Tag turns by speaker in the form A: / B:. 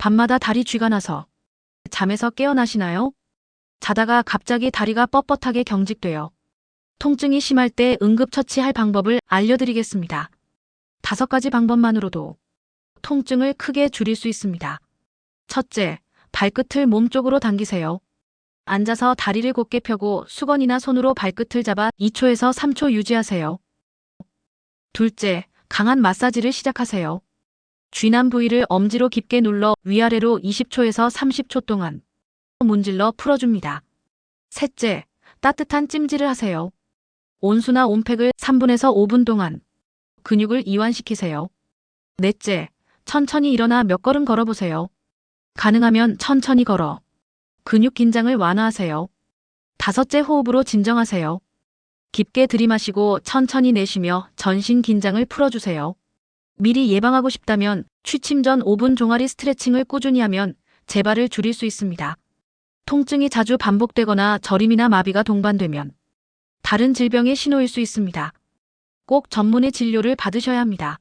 A: 밤마다 다리 쥐가 나서 잠에서 깨어나시나요? 자다가 갑자기 다리가 뻣뻣하게 경직돼요. 통증이 심할 때 응급처치할 방법을 알려드리겠습니다. 다섯 가지 방법만으로도 통증을 크게 줄일 수 있습니다. 첫째, 발끝을 몸쪽으로 당기세요. 앉아서 다리를 곧게 펴고 수건이나 손으로 발끝을 잡아 2초에서 3초 유지하세요. 둘째, 강한 마사지를 시작하세요. 쥐난 부위를 엄지로 깊게 눌러 위아래로 20초에서 30초 동안 문질러 풀어줍니다. 셋째, 따뜻한 찜질을 하세요. 온수나 온팩을 3분에서 5분 동안 근육을 이완시키세요. 넷째, 천천히 일어나 몇 걸음 걸어보세요. 가능하면 천천히 걸어 근육 긴장을 완화하세요. 다섯째 호흡으로 진정하세요. 깊게 들이마시고 천천히 내쉬며 전신 긴장을 풀어주세요. 미리 예방하고 싶다면 취침 전 5분 종아리 스트레칭을 꾸준히 하면 재발을 줄일 수 있습니다. 통증이 자주 반복되거나 저림이나 마비가 동반되면 다른 질병의 신호일 수 있습니다. 꼭 전문의 진료를 받으셔야 합니다.